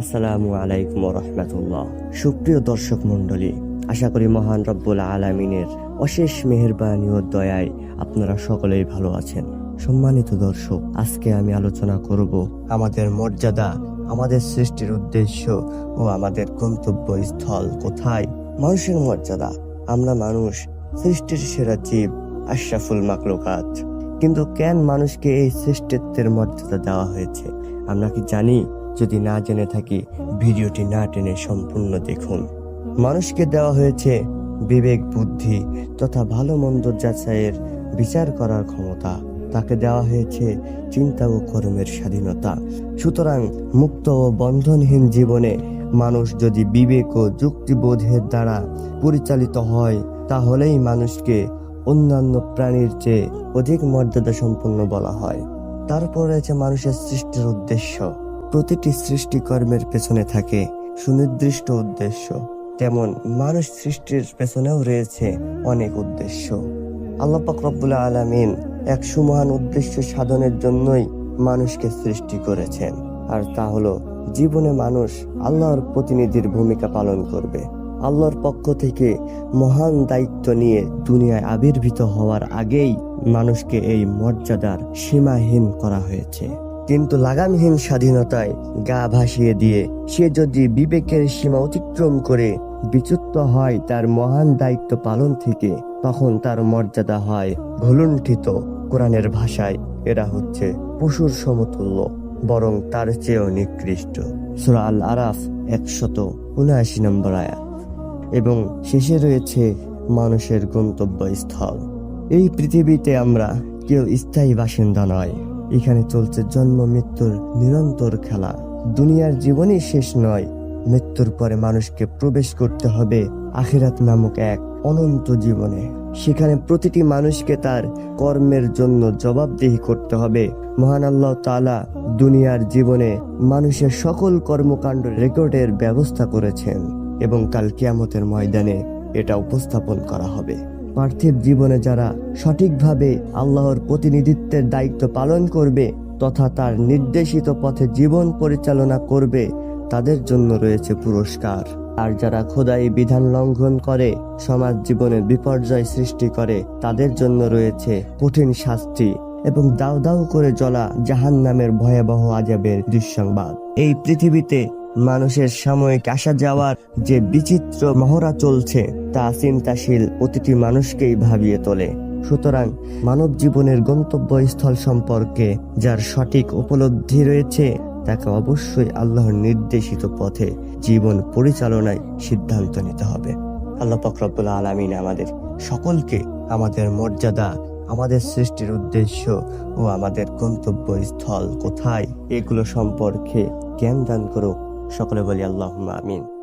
আসসালামু আলাইকুম রহমতুল্লাহ। সুপ্রিয় দর্শক মণ্ডলী, আশা করি মহান রব্বুল আলমিনের অশেষ মেহেরবানি ও দয়ায় আপনারা সকলেই ভালো আছেন। সম্মানিত দর্শক, আজকে আমি আলোচনা করব আমাদের মর্যাদা, আমাদের সৃষ্টির উদ্দেশ্য ও আমাদের গন্তব্য স্থল কোথায়? মানুষের মর্যাদা, আমরা মানুষ, সৃষ্টির সেরা জীব আশরাফুল মাকলুকাত কিন্তু কেন মানুষকে এই শ্রেষ্ঠত্বের মর্যাদা দেওয়া হয়েছে? আমরা কি জানি? যদি না জেনে থাকি, ভিডিওটি না টেনে সম্পূর্ণ দেখুন। মানুষকে দেওয়া হয়েছে বিবেক, বুদ্ধি তথা ভালো মন্দ যাচাইয়ের বিচার করার ক্ষমতা। তাকে দেওয়া হয়েছে চিন্তা ও কর্মের স্বাধীনতা। সুতরাং মুক্ত ও বন্ধনহীন জীবনে মানুষ যদি বিবেক ও যুক্তিবোধের দ্বারা পরিচালিত হয়, তাহলেই মানুষকে অন্যান্য প্রাণীর চেয়ে অধিক মর্যাদা সম্পন্ন বলা হয়। তারপর রয়েছে মানুষের সৃষ্টির উদ্দেশ্য। প্রতিটি সৃষ্টিকর্মের পেছনে থাকে সুনির্দিষ্ট উদ্দেশ্য। তেমন মানুষ সৃষ্টির পেছনেও রয়েছে অনেক উদ্দেশ্য। আল্লাহ পাক রব্বুল আলামিন এক সুমহান উদ্দেশ্য সাধনের জন্যই মানুষকে সৃষ্টি করেছেন। আর তা হলো, জীবনে মানুষ আল্লাহর প্রতিনিধির ভূমিকা পালন করবে। আল্লাহর পক্ষ থেকে মহান দায়িত্ব নিয়ে দুনিয়ায় আবির্ভূত হওয়ার আগেই মানুষকে এই মর্যাদার সীমাহীন করা হয়েছে। কিন্তু লাগামহীন স্বাধীনতায় গা ভাসিয়ে দিয়ে সে যদি বিবেকের সীমা অতিক্রম করে বিচ্যুত হয় তার মহান দায়িত্ব পালন থেকে, তখন তার মর্যাদা হয় ভুলুণ্ঠিত কোরআনের ভাষায় এরা হচ্ছে পশুর সমতুল্য, বরং তার চেয়েও নিকৃষ্ট। সুরা আল আরাফ একশত উনআশি নম্বর আয়াত। এবং শেষে রয়েছে মানুষের গন্তব্যস্থল। এই পৃথিবীতে আমরা কেউ স্থায়ী বাসিন্দা নয়। এখানে চলছে জন্ম, মৃত্যুর নিরন্তর খেলা। দুনিয়ার জীবনই শেষ নয়। মৃত্যুর পরে মানুষকে প্রবেশ করতে হবে আখিরাত নামক এক অনন্ত জীবনে। সেখানে প্রতিটি মানুষকে তার কর্মের জন্য জবাবদিহি করতে হবে। মহান আল্লাহ তালা দুনিয়ার জীবনে মানুষের সকল কর্মকাণ্ড রেকর্ডের ব্যবস্থা করেছেন এবং কাল কিয়ামতের ময়দানে এটা উপস্থাপন করা হবে। পার্থিব জীবনে যারা সঠিকভাবে আল্লাহর প্রতিনিধিত্বের দায়িত্ব পালন করবে তথা তার নির্দেশিত পথে জীবন পরিচালনা করবে, তাদের জন্য রয়েছে পুরস্কার। আর যারা খোদাই বিধান লঙ্ঘন করে, সমাজ জীবনে বিপর্যয় সৃষ্টি করে, তাদের জন্য রয়েছে কঠিন শাস্তি এবং দাউ দাউ করে জ্বলা জাহান নামের ভয়াবহ আজাবের দুঃসংবাদ। এই পৃথিবীতে মানুষের সাময়িক আসা যাওয়ার যে বিচিত্র মহড়া চলছে, তা চিন্তাশীল প্রতিটি মানুষকেই ভাবিয়ে তোলে। সুতরাং মানব জীবনের গন্তব্যস্থল সম্পর্কে যার সঠিক উপলব্ধি রয়েছে, তাকে অবশ্যই আল্লাহর নির্দেশিত পথে জীবন পরিচালনায় সিদ্ধান্ত নিতে হবে। আল্লাহ ফকরবুল আলমিন আমাদের সকলকে আমাদের মর্যাদা, আমাদের সৃষ্টির উদ্দেশ্য ও আমাদের গন্তব্যস্থল কোথায়, এগুলো সম্পর্কে জ্ঞান দান করুক। সকলে বলি আল্লাহ আমিন।